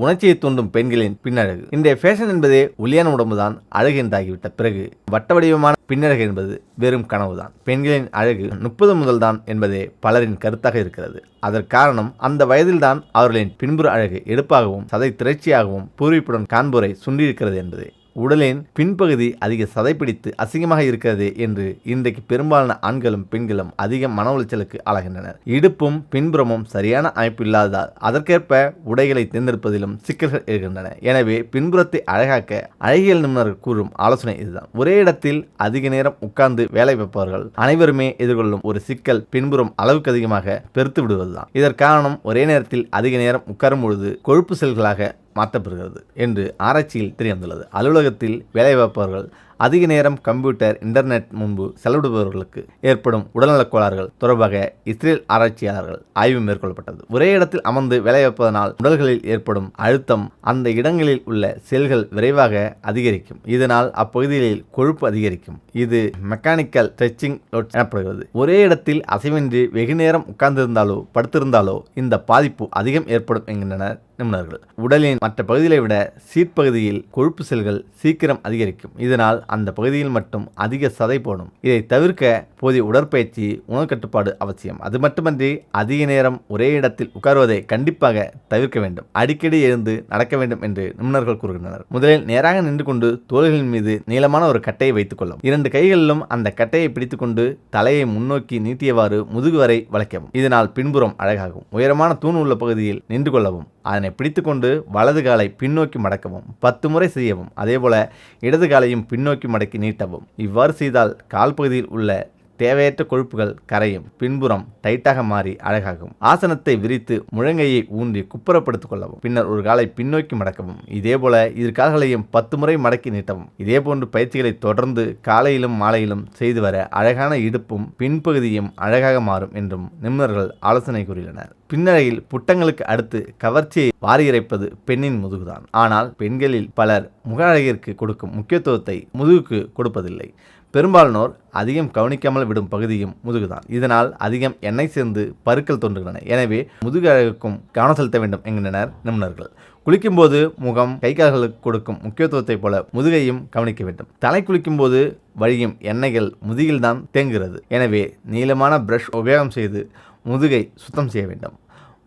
உணர்ச்சியை தூண்டும் பெண்களின் பின்னழகு. இன்றைய ஃபேஷன் என்பதே ஒல்லியான உடம்புதான் அழகு என்றாகிவிட்ட பிறகு வட்ட வடிவமான பின்னழகு என்பது வெறும் கனவுதான். பெண்களின் அழகு முப்பது முதல் தான் என்பதே பலரின் கருத்தாக இருக்கிறது. அதற்கு காரணம் அந்த வயதில்தான் அவர்களின் பின்புற அழகு எடுப்பாகவும் சதை திரைச்சியாகவும் பூர்விப்புடன் காண்போரை சுண்டியிருக்கிறது என்பதே. உடலின் பின்பகுதி அதிக சதைப்பிடித்து அசிங்கமாக இருக்கிறது என்று இன்றைக்கு பெரும்பாலான ஆண்களும் பெண்களும் அதிக மன உளைச்சலுக்கு ஆளாகின்றனர். இடுப்பும் பின்புறமும் சரியான அமைப்பு இல்லாததால் அதற்கேற்ப உடைகளை தேர்ந்தெடுப்பதிலும் சிக்கல்கள் இருக்கின்றன. எனவே பின்புறத்தை அழகாக்க அழகியல் நிபுணர்கள் கூறும் ஆலோசனை இதுதான். ஒரே இடத்தில் அதிக நேரம் உட்கார்ந்து வேலை வைப்பவர்கள் அனைவருமே எதிர்கொள்ளும் ஒரு சிக்கல் பின்புறம் அளவுக்கு அதிகமாக பெருத்து விடுவதுதான். இதற்காரணம் ஒரே நேரத்தில் அதிக நேரம் உட்காரும் பொழுது கொழுப்பு செல்களாக மாற்றப்படுகிறது என்று ஆராய்ச்சியில் தெரிய வந்துள்ளது அலுவலகத்தில் வேலை பார்ப்பவர்கள் அதிக நேரம் கம்ப்யூட்டர் இன்டர்நெட் முன்பு செலவிடுபவர்களுக்கு ஏற்படும் உடல்நலக் கோளாறுகள் தொடர்பாக இஸ்ரேல் ஆராய்ச்சியாளர்கள் ஆய்வு மேற்கொள்ளப்பட்டது. ஒரே இடத்தில் அமர்ந்து வேலை வைப்பதனால் உடல்களில் ஏற்படும் அழுத்தம் அந்த இடங்களில் உள்ள செல்கள் விரைவாக அதிகரிக்கும். இதனால் அப்பகுதிகளில் கொழுப்பு அதிகரிக்கும். இது மெக்கானிக்கல் ஸ்ட்ரெச்சிங் எனப்படுகிறது. ஒரே இடத்தில் அசைவின்றி வெகு நேரம் உட்கார்ந்திருந்தாலோ படுத்திருந்தாலோ இந்த பாதிப்பு அதிகம் ஏற்படும் என்கின்றனர் நிபுணர்கள். உடலின் மற்ற பகுதிகளை விட சீட்பகுதியில் கொழுப்பு செல்கள் சீக்கிரம் அதிகரிக்கும். இதனால் அந்த பகுதியில் மட்டும் அதிக சதை போடும். இதை தவிர்க்க போதிய உடற்பயிற்சி உணவு கட்டுப்பாடு அவசியம். அது மட்டுமன்றி அதிக நேரம் ஒரே இடத்தில் உட்காருவதை கண்டிப்பாக தவிர்க்க வேண்டும். அடிக்கடி எழுந்து நடக்க வேண்டும் என்று நிபுணர்கள் கூறுகின்றனர். முதலில் நேராக நின்று கொண்டு தோள்களின் மீது நீளமான ஒரு கட்டையை வைத்துக் கொள்ளும் இரண்டு கைகளிலும் அந்த கட்டையை பிடித்துக்கொண்டு தலையை முன்னோக்கி நீட்டியவாறு முதுகு வரை வளைக்கவும். இதனால் பின்புறம் அழகாகும். உயரமான தூண் உள்ள பகுதியில் நின்று கொள்ளவும். அதனை பிடித்துக்கொண்டு வலது காலை பின்னோக்கி மடக்கவும் பத்து முறை செய்யவும் அதேபோல இடது காலையும் பின்னோக்கி மடக்கி நீட்டவும். இவ்வாறு செய்தால் கால் பகுதியில் உள்ள தேவையற்ற கொழுப்புகள் கரையும் பின்புறம் டைட்டாக மாறி அழகாகும். ஆசனத்தை விரித்து முழங்கையை ஊன்றி குப்புறப்படுத்திக் கொள்ளவும் பின்னர் ஒரு காலை பின்னோக்கி மடக்கவும். இதேபோல இரு கால்களையும் பத்து முறை மடக்கி நீட்டவும். இதேபோன்று பயிற்சிகளை தொடர்ந்து காலையிலும் மாலையிலும் செய்து வர அழகான இடுப்பும் பின்பகுதியும் அழகாக மாறும் என்றும் நிபுணர்கள் ஆலோசனை கூறியுள்ளனர். பின்னழையில் புட்டங்களுக்கு அடுத்து கவர்ச்சியை வாரி இறைப்பது பெண்ணின் முதுகுதான். ஆனால் பெண்களில் பலர் முக அழகிற்கு கொடுக்கும் முக்கியத்துவத்தை முதுகுக்கு கொடுப்பதில்லை. பெரும்பாலானோர் அதிகம் கவனிக்காமல் விடும் பகுதியும் முதுகுதான். இதனால் அதிகம் எண்ணெய் சேர்ந்து பருக்கள் தோன்றுகின்றன. எனவே முதுகு அழகுக்கும் கவனம் செலுத்த வேண்டும் என்கின்றனர் நிபுணர்கள். குளிக்கும்போது முகம் கை கால்களுக்கு கொடுக்கும் முக்கியத்துவத்தைப் போல முதுகையும் கவனிக்க வேண்டும். தலை குளிக்கும்போது வழியும் எண்ணெய்கள் முதுகில்தான் தேங்குகிறது. எனவே நீளமான பிரஷ் உபயோகம் செய்து முதுகை சுத்தம் செய்ய வேண்டும்.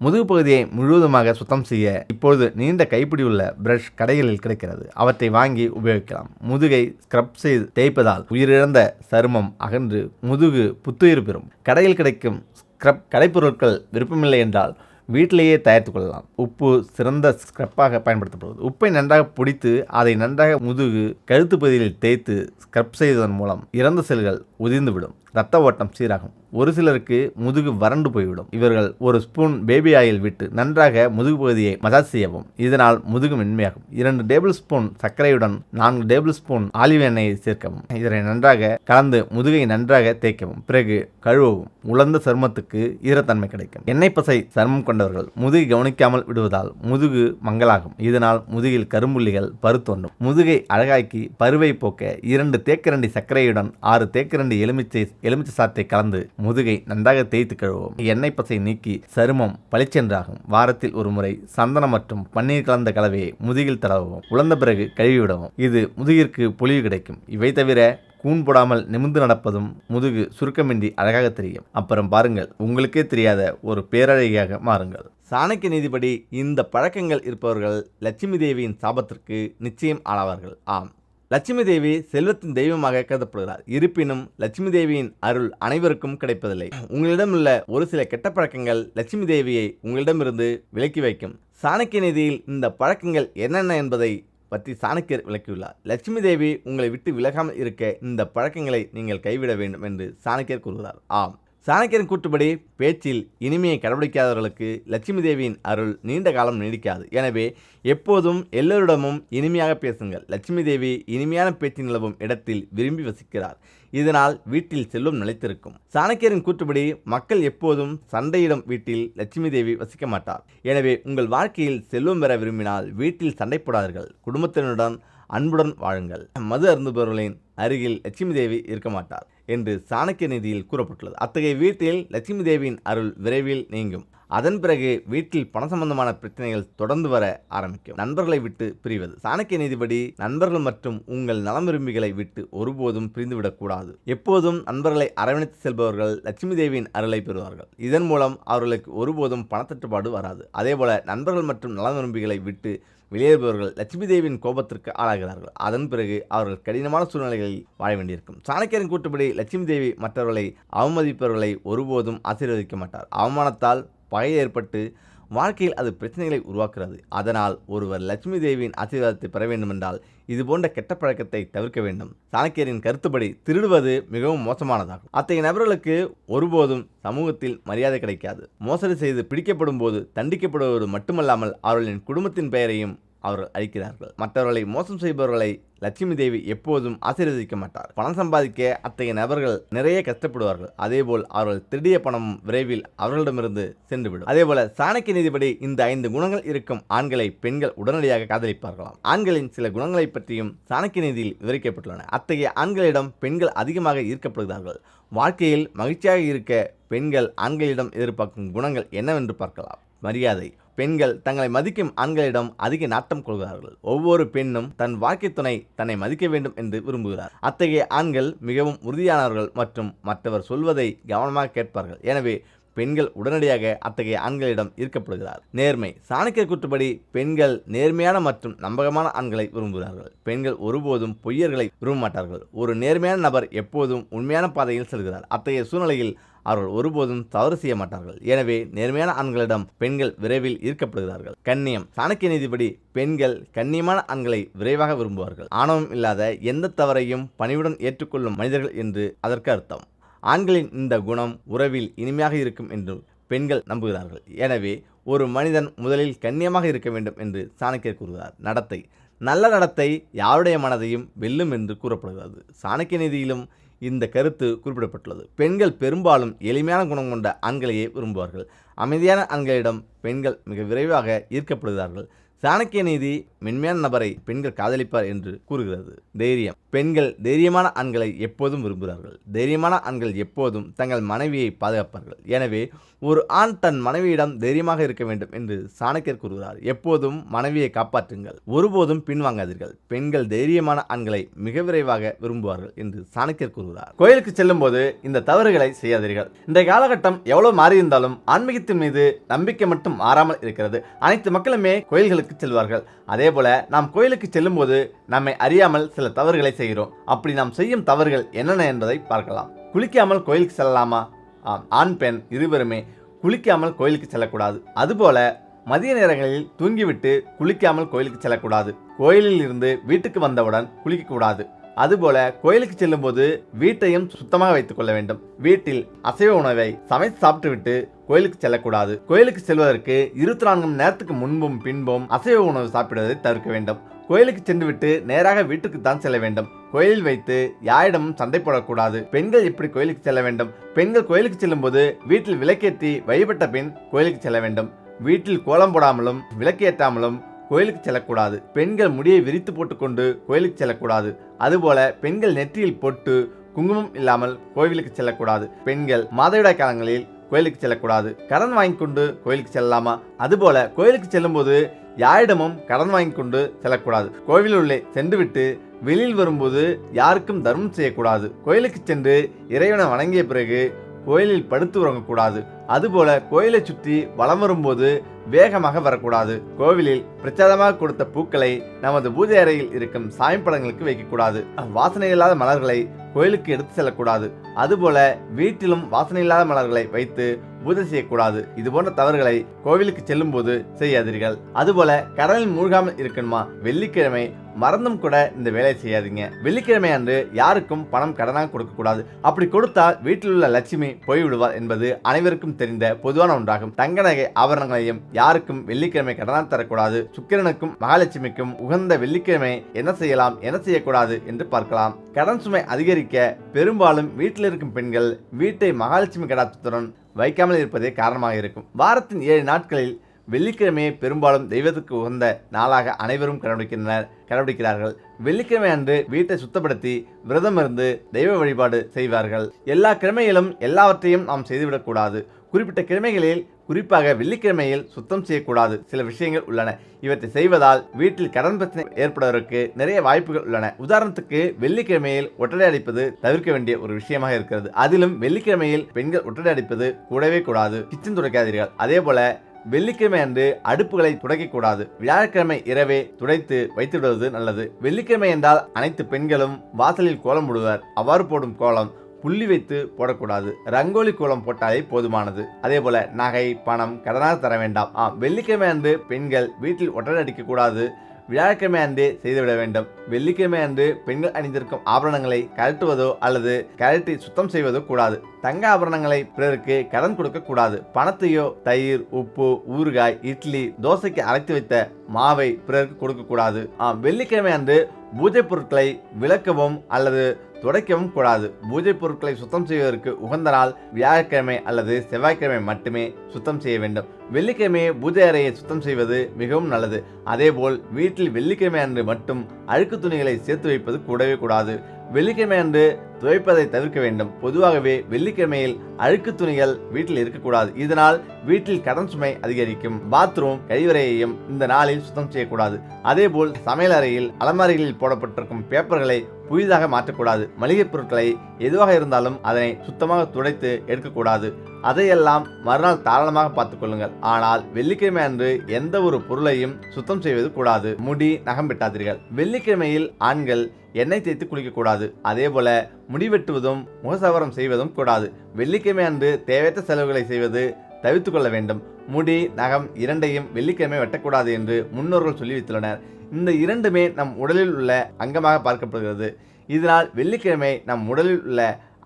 முதுகு பகுதியை முழுவதுமாக சுத்தம் செய்ய இப்பொழுது நீண்ட கைப்பிடி உள்ள பிரஷ் கடைகளில் கிடைக்கிறது. அவற்றை வாங்கி உபயோகிக்கலாம். முதுகை ஸ்க்ரப் செய்து தேய்ப்பதால் உயிரிழந்த சருமம் அகன்று முதுகு புத்துயிர் பெறும். கடையில் கிடைக்கும் ஸ்க்ரப் கடைப்பொருட்கள் விருப்பமில்லை என்றால் வீட்டிலேயே தயாரித்துக் கொள்ளலாம். உப்பு சிறந்த ஸ்க்ரப்பாக பயன்படுத்தப்படுவது. உப்பை நன்றாக பிடித்து அதை நன்றாக முதுகு கழுத்து பகுதியில் தேய்த்து ஸ்க்ரப் செய்வதன் மூலம் இறந்த செல்கள் உதிர்ந்துவிடும். இரத்த ஓட்டம் சீராகும். ஒரு சிலருக்கு முதுகு வறண்டு போய்விடும். இவர்கள் ஒரு ஸ்பூன் பேபி ஆயில் விட்டு நன்றாக முதுகு பகுதியை மசாஜ் செய்யவும். இதனால் முதுகு மென்மையாகும். இரண்டு டேபிள் ஸ்பூன் சர்க்கரையுடன் நான்கு டேபிள் ஸ்பூன் ஆலிவ் எண்ணெயை சேர்க்கவும். இதனை நன்றாக கலந்து முதுகை நன்றாக தேய்க்கவும். பிறகு கழுவவும். உலர்ந்த சருமத்துக்கு ஈரத்தன்மை கிடைக்கும். எண்ணெய் பசை சருமம் கொண்டவர்கள் முதுகை கவனிக்காமல் விடுவதால் முதுகு மங்கலாகும். இதனால் முதுகில் கரும்புள்ளிகள் பருத்தோண்டும் முதுகை அழகாக்கி பருவை போக்க இரண்டு தேக்கரண்டி சர்க்கரையுடன் ஆறு தேக்கரண்டி எலுமிச்சை எலுமிச்சை சாத்தை கலந்து முதுகை நன்றாக தேய்த்து கழுவும் எண்ணெய் பசை நீக்கி சருமம் பளிச்சென்றாகும். வாரத்தில் ஒரு முறை சந்தனம் மற்றும் பன்னீர் கலந்த கலவையை முதுகில் தடவவும். உலர்ந்த பிறகு கழுவிவிடவும். இது முதுகிற்கு பொலிவு கிடைக்கும். இவை தவிர கூன் போடாமல் நிமிர்ந்து நடப்பதும் முதுகு சுருக்கமின்றி அழகாக தெரியும். அப்புறம் பாருங்கள் உங்களுக்கே தெரியாத ஒரு பேரழகியாக மாறுங்கள். சாணக்கிய நீதிபடி இந்த பழக்கங்கள் இருப்பவர்கள் லட்சுமி தேவியின் சாபத்திற்கு நிச்சயம் ஆளாவார்கள். ஆம். லட்சுமி தேவி செல்வத்தின் தெய்வமாக கருதப்படுகிறார். இருப்பினும் லட்சுமி தேவியின் அருள் அனைவருக்கும் கிடைப்பதில்லை. உங்களிடம் உள்ள ஒரு சில கெட்ட பழக்கங்கள் லட்சுமி தேவியை உங்களிடமிருந்து விலக்கி வைக்கும். சாணக்கிய நிதியில் இந்த பழக்கங்கள் என்னென்ன என்பதை பற்றி சாணக்கியர் விளக்கியுள்ளார். லட்சுமி தேவி உங்களை விட்டு விலகாமல் இருக்க இந்த பழக்கங்களை நீங்கள் கைவிட வேண்டும் என்று சாணக்கியர் கூறுகிறார். ஆம். சாணக்கியரின் கூற்றுப்படி பேச்சில் இனிமையை கடைபிடிக்காதவர்களுக்கு லட்சுமி தேவியின் அருள் நீண்ட காலம் நீடிக்காது. எனவே எப்போதும் எல்லோரிடமும் இனிமையாக பேசுங்கள். லட்சுமி தேவி இனிமையான பேச்சு நிலவும் இடத்தில் விரும்பி வசிக்கிறார். இதனால் வீட்டில் செல்லும் நிலைத்திருக்கும். சாணக்கியரின் கூற்றுப்படி மக்கள் எப்போதும் சண்டையிடும் வீட்டில் லட்சுமி தேவி வசிக்க மாட்டார். எனவே உங்கள் வாழ்க்கையில் செல்வம் பெற விரும்பினால் வீட்டில் சண்டை போடாதீர்கள். குடும்பத்தினருடன் அன்புடன் வாழுங்கள். மது அருந்துபவர்களின் அருகில் லட்சுமி தேவி இருக்க மாட்டார். என்று சாணக்கிய நீதியில் கூறப்பட்டுள்ளது. அத்தகைய வீட்டில் லட்சுமி தேவியின் அருள் விரைவில் நீங்கும். அதன் பிறகு வீட்டில் பண சம்பந்தமான பிரச்சனைகள் தொடர்ந்து வர ஆரம்பிக்கும். நண்பர்களை விட்டு பிரிவது. சாணக்கிய நீதிபடி நண்பர்கள் மற்றும் உங்கள் நலம் விரும்பிகளை விட்டு ஒருபோதும் பிரிந்துவிடக்கூடாது எப்போதும் நண்பர்களை அரவணைத்து செல்பவர்கள் லட்சுமி தேவியின் அருளை பெறுவார்கள். இதன் மூலம் அவர்களுக்கு ஒருபோதும் பணத்தட்டுப்பாடு வராது. அதேபோல நண்பர்கள் மற்றும் நலம் விரும்பிகளை விட்டு வெளியேறுபவர்கள் லட்சுமி தேவியின் கோபத்திற்கு ஆளாகிறார்கள். அதன் பிறகு அவர்கள் கடினமான சூழ்நிலைகளில் வாழ வேண்டியிருக்கும். சாணக்கியரின் கூட்டுப்படி லட்சுமி தேவி மற்றவர்களை அவமதிப்பவர்களை ஒருபோதும் ஆசீர்வதிக்க மாட்டார். அவமானத்தால் பகை ஏற்பட்டு வாழ்க்கையில் அது பிரச்சனைகளை உருவாக்குகிறது. அதனால் ஒருவர் லட்சுமி தேவியின் ஆசீர்வாதத்தை பெற வேண்டுமென்றால் இது போன்ற கெட்ட பழக்கத்தை தவிர்க்க வேண்டும். சாணக்கியரின் கருத்துப்படி திருடுவது மிகவும் மோசமானதாகும். அத்தகைய நபர்களுக்கு ஒருபோதும் சமூகத்தில் மரியாதை கிடைக்காது. மோசடி செய்து பிடிக்கப்படும் போது தண்டிக்கப்படுவது மட்டுமல்லாமல் அவர்களின் குடும்பத்தின் பெயரையும் அவர்கள் அழிக்கிறார்கள். மற்றவர்களை மோசம் செய்பவர்களை லட்சுமி தேவி எப்போதும் ஆசீர்வதிக்க மாட்டார். பணம் சம்பாதிக்க அத்தகைய நபர்கள் நிறைய கஷ்டப்படுவார்கள். அதேபோல் அவர்கள் திருடிய பணம் விரைவில் அவர்களிடமிருந்து சென்றுவிடும். அதேபோல சாணக்கிய நீதிபடி இந்த ஐந்து குணங்கள் இருக்கும் ஆண்களை பெண்கள் உடனடியாக காதலிப்பார்களாம். ஆண்களின் சில குணங்களை பற்றியும் சாணக்கிய நீதியில் விவரிக்கப்பட்டுள்ளன. அத்தகைய ஆண்களிடம் பெண்கள் அதிகமாக ஈர்க்கப்படுகிறார்கள். வாழ்க்கையில் மகிழ்ச்சியாக இருக்க பெண்கள் ஆண்களிடம் எதிர்பார்க்கும் குணங்கள் என்னவென்று பார்க்கலாம். மரியாதை பெண்கள் தங்களை மதிக்கும் ஆண்களிடம் அதிக நாட்டம் கொள்கிறார்கள். ஒவ்வொரு பெண்ணும் தன் வாழ்க்கை துணை தன்னை மதிக்க வேண்டும் என்று விரும்புகிறார். அத்தகைய ஆண்கள் மிகவும் உறுதியானவர்கள் மற்றும் மற்றவர் சொல்வதை கவனமாக கேட்பார்கள். எனவே பெண்கள் உடனடியாக அத்தகைய ஆண்களிடம் ஈர்க்கப்படுகிறார். நேர்மை. சாணக்கியர் கூற்றுப்படி பெண்கள் நேர்மையான மற்றும் நம்பகமான ஆண்களை விரும்புகிறார்கள். பெண்கள் ஒருபோதும் பொய்யர்களை விரும்ப மாட்டார்கள் ஒரு நேர்மையான நபர் எப்போதும் உண்மையான பாதையில் செல்கிறார். அத்தகைய சூழ்நிலையில் அவர்கள் ஒருபோதும் தவறு செய்ய மாட்டார்கள். எனவே நேர்மையான ஆண்களிடம் பெண்கள் விரைவில் ஈர்க்கப்படுகிறார்கள். கண்ணியம். சாணக்கிய நீதிபடி பெண்கள் கண்ணியமான ஆண்களை விரைவாக விரும்புவார்கள். ஆணவம் இல்லாத எந்த தவறையும் பணிவுடன் ஏற்றுக்கொள்ளும் மனிதர்கள் என்று அதற்கு அர்த்தம். ஆண்களின் இந்த குணம் உறவில் இனிமையாக இருக்கும் என்று பெண்கள் நம்புகிறார்கள். எனவே ஒரு மனிதன் முதலில் கண்ணியமாக இருக்க வேண்டும் என்று சாணக்கியர் கூறுகிறார். நடத்தை. நல்ல நடத்தை யாருடைய மனதையும் வெல்லும் என்று கூறப்படுகிறது. சாணக்கிய நீதியிலும் இந்த கருத்து குறிப்பிடப்பட்டுள்ளது. பெண்கள் பெரும்பாலும் எளிமையான குணம் கொண்ட ஆண்களையே விரும்புவார்கள். அமைதியான ஆண்களிடம் பெண்கள் மிக விரைவாக ஈர்க்கப்படுகிறார்கள். சாணக்கிய நீதி மென்மையான நபரை பெண்கள் காதலிப்பார் என்று கூறுகிறது. தைரியம். பெண்கள் தைரியமான ஆண்களை எப்போதும் விரும்புகிறார்கள். தைரியமான ஆண்கள் எப்போதும் தங்கள் மனைவியை பாதுகாப்பார்கள். எனவே ஒரு ஆண் தன் மனைவியிடம் தைரியமாக இருக்க வேண்டும் என்று சாணக்கியர் கூறுகிறார். எப்போதும் மனைவியை காப்பாற்றுங்கள். ஒருபோதும் பின்வாங்காதீர்கள். பெண்கள் தைரியமான ஆண்களை மிக விரைவாக விரும்புவார்கள் என்று சாணக்கியர் கூறுகிறார். கோயிலுக்கு செல்லும் போது இந்த தவறுகளை செய்யாதீர்கள். இந்த காலகட்டம் எவ்வளவு மாறியிருந்தாலும் ஆன்மீகத்தின் மீது நம்பிக்கை மட்டும் மாறாமல் இருக்கிறது. அனைத்து மக்களுமே கோயில்களுக்கு செல்வார்கள். அதே போல நாம் கோயிலுக்கு செல்லும்போது நம்மை அறியாமல் சில தவறுகளை செய்கிறோம். அப்படி நாம் செய்யும் தவறுகள் என்னென்ன என்பதை பார்க்கலாம். குளிக்காமல் கோயிலுக்கு செல்லலாமா? ஆம் ஆண் பெண் இருவருமே குளிக்காமல் கோயிலுக்கு செல்லக்கூடாது. அதுபோல மதிய நேரங்களில் தூங்கிவிட்டு குளிக்காமல் கோயிலுக்கு செல்லக்கூடாது. கோயிலில் இருந்து வீட்டுக்கு வந்தவுடன் குளிக்கக்கூடாது. அதுபோல கோயிலுக்கு செல்லும்போது வீட்டையும் சுத்தமாக வைத்துக் கொள்ள வேண்டும். வீட்டில் அசைவ உணவை சமைத்து சாப்பிட்டுவிட்டு கோயிலுக்கு செல்லக்கூடாது. கோயிலுக்கு செல்வதற்கு இருபத்தி நான்கு மணி நேரத்துக்கு முன்பும் பின்பும் அசைவ உணவு சாப்பிடுவதை தவிர்க்க வேண்டும். கோயிலுக்கு சென்றுவிட்டு நேராக வீட்டுக்கு தான் செல்ல வேண்டும். கோயிலில் வைத்து யாரிடமும் சண்டை போடக்கூடாது. பெண்கள் எப்படி கோயிலுக்கு செல்ல வேண்டும்? பெண்கள் கோயிலுக்கு செல்லும்போது வீட்டில் விளக்கேற்றி வழிபட்ட பின் கோயிலுக்கு செல்ல வேண்டும். வீட்டில் கோலம் போடாமலும் விளக்கேற்றாமலும் கோயிலுக்கு செல்லக்கூடாது. பெண்கள் முடியை விரித்து போட்டுக்கொண்டு கோயிலுக்கு செல்லக்கூடாது. அதுபோல பெண்கள் நெற்றியில் பொட்டு குங்குமம் இல்லாமல் கோவிலுக்கு செல்லக்கூடாது. பெண்கள் மாதவிடாய் காலங்களில் கோயிலுக்கு செல்லக்கூடாது. கடன் வாங்கி கொண்டு கோயிலுக்கு செல்லலாமா? அதுபோல கோயிலுக்கு செல்லும்போது யாரிடமும் கடன் வாங்கி கொண்டு செல்லக்கூடாது. கோவில் உள்ளே சென்றுவிட்டு வெளியில் வரும்போது யாருக்கும் தர்மம் செய்யக்கூடாது. கோயிலுக்கு சென்று இறைவனை வணங்கிய பிறகு கோயிலில் படுத்து உறங்கக்கூடாது. அதுபோல கோயிலை சுற்றி வலம் வரும்போது வேகமாக வரக்கூடாது. கோவிலில் பிரச்சாரமாக கொடுத்த பூக்களை நமது பூஜை அறையில் இருக்கும் சாயம்படங்களுக்கு வைக்கக்கூடாது. வாசனை இல்லாத மலர்களை கோயிலுக்கு எடுத்து செல்லக்கூடாது. அதுபோல வீட்டிலும் வாசனை இல்லாத மலர்களை வைத்து பூஜை செய்யக்கூடாது. இது போன்ற தவறுகளை கோவிலுக்கு செல்லும்போது செய்யாதீர்கள். அதுபோல கடலில் மூழ்காமல் இருக்கணுமா? வெள்ளிக்கிழமை மறந்தும் கூட இந்த வேலையை செய்யாதீங்க. வெள்ளிக்கிழமை அன்று யாருக்கும் பணம் கடனாக கொடுக்க கூடாது அப்படி கொடுத்தால் வீட்டில் உள்ள லட்சுமி போய்விடுவார் என்பது அனைவருக்கும் தெரிந்த பொதுவான ஒன்றாகும். தங்க நகை ஆபரணங்களையும் யாருக்கும் வெள்ளிக்கிழமை கடனாக தரக்கூடாது. சுக்கிரனுக்கும் மகாலட்சுமிக்கும் உகந்த வெள்ளிக்கிழமை என்ன செய்யலாம் என்ன செய்யக்கூடாது என்று பார்க்கலாம். கடன் சுமை அதிகரிக்க பெரும்பாலும் வீட்டில் இருக்கும் பெண்கள் வீட்டை மகாலட்சுமி கடாத்துடன் வைக்காமல் இருப்பதே காரணமாக இருக்கும். வாரத்தின் ஏழு நாட்களில் வெள்ளிக்கிழமையை பெரும்பாலும் தெய்வத்துக்கு உகந்த நாளாக அனைவரும் கடைபிடிக்கின்றனர் கடைபிடிக்கிறார்கள். வெள்ளிக்கிழமை அன்று வீட்டை சுத்தப்படுத்தி விரதம் இருந்து தெய்வ வழிபாடு செய்வார்கள். எல்லா கிழமையிலும் எல்லாவற்றையும் நாம் செய்துவிடக்கூடாது. குறிப்பிட்ட கிழமைகளில் குறிப்பாக வெள்ளிக்கிழமையில் சுத்தம் செய்யக்கூடாது. சில விஷயங்கள் உள்ளன. இவற்றை செய்வதால் வீட்டில் கடன் பிரச்சனை ஏற்படுவதற்கு நிறைய வாய்ப்புகள் உள்ளன. உதாரணத்துக்கு வெள்ளிக்கிழமையில் ஒட்டடை அடிப்பது தவிர்க்க வேண்டிய ஒரு விஷயமாக இருக்கிறது. அதிலும் வெள்ளிக்கிழமையில் பெண்கள் ஒட்டடை அடிப்பது கூடவே கூடாது. கிச்சன் துடைக்காதீர்கள். அதே போல வெள்ளிக்கிழமை அன்று அடுப்புகளை துடைக்கக்கூடாது. வியாழக்கிழமை இரவே துடைத்து வைத்துவிடுவது நல்லது. வெள்ளிக்கிழமை என்றால் அனைத்து பெண்களும் வாசலில் கோலம் போடுவர். அவ்வாறு போடும் கோலம் புள்ளி வைத்து போடக்கூடாது. ரங்கோலி கோலம் போட்டாலே போதுமானது. அதே போல நகை பணம் கடனாக தர வேண்டாம். ஆம் வெள்ளிக்கிழமை அன்று பெண்கள் வீட்டில் ஒட்டடை அடிக்கக்கூடாது வியாழக்கிழமை அன்றே செய்துவிட வேண்டும். வெள்ளிக்கிழமை அன்று பெண்கள் அணிந்திருக்கும் ஆபரணங்களை கழட்டுவதோ அல்லது கழட்டி சுத்தம் செய்வதோ கூடாது. தங்க ஆபரணங்களை பிறருக்கு கடன் கொடுக்க கூடாது. பணத்தையோ தயிர் உப்பு ஊறுகாய் இட்லி தோசைக்கு அரைத்து வைத்த மாவை பிறருக்கு கொடுக்க கூடாது. ஆம் வெள்ளிக்கிழமை அன்று பூஜை பொருட்களை விளக்கவும் அல்லது துடைக்கவும் கூடாது. பூஜை பொருட்களை சுத்தம் செய்வதற்கு உகந்த நாள் வியாழக்கிழமை அல்லது செவ்வாய்க்கிழமை மட்டுமே சுத்தம் செய்ய வேண்டும். வெள்ளிக்கிழமையே பூஜை அறையை சுத்தம் செய்வது மிகவும் நல்லது. அதேபோல் வீட்டில் வெள்ளிக்கிழமை அன்று மட்டும் அழுக்கு துணிகளை சேர்த்து வைப்பது கூடவே கூடாது. வெள்ளிக்கிழமை அன்று துவைப்பதை தவிர்க்க வேண்டும். பொதுவாகவே வெள்ளிக்கிழமையில் அழுக்கு துணிகள் வீட்டில் இருக்கக்கூடாது. இதனால் வீட்டில் கடன் சுமை அதிகரிக்கும். பாத்ரூம் கழிவறையையும் இந்த நாளில் சுத்தம் செய்யக்கூடாது. அதேபோல் சமையல் அறையில் அலமாரிகளில் போடப்பட்டிருக்கும் பேப்பர்களை புதிதாக மாற்றக்கூடாது. மளிகைப் பொருட்களை எதுவாக இருந்தாலும் அதனை சுத்தமாக துடைத்து எடுக்கக்கூடாது. அதையெல்லாம் மறுநாள் தாராளமாக பார்த்துக் கொள்ளுங்கள். ஆனால் வெள்ளிக்கிழமை அன்று எந்த ஒரு பொருளையும் சுத்தம் செய்வது கூடாது. முடி நகம் வெட்டாதீர்கள். வெள்ளிக்கிழமையில் ஆண்கள் எண்ணெய் தேய்த்து குளிக்கக்கூடாது. அதே போல முடி வெட்டுவதும் முகசவரம் செய்வதும் கூடாது. வெள்ளிக்கிழமை அன்று தேவையற்ற செலவுகளை செய்வது தவிர்த்து கொள்ள வேண்டும். முடி நகம் இரண்டையும் வெள்ளிக்கிழமை வெட்டக்கூடாது என்று முன்னோர்கள் சொல்லி வைத்துள்ளனர் இந்த இரண்டுமே நம் உடலில் உள்ள அங்கமாக பார்க்கப்படுகிறது. இதனால் வெள்ளிக்கிழமை நம் உடலில் உள்ள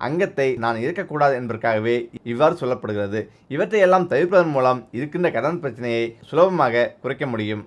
அங்கத்தை நான் இருக்கக்கூடாது என்பதற்காகவே இவ்வாறு சொல்லப்படுகிறது. இவற்றையெல்லாம் தவிர்ப்பதன் மூலம் இருக்கின்ற கடன் பிரச்சனையை சுலபமாக குறைக்க முடியும்.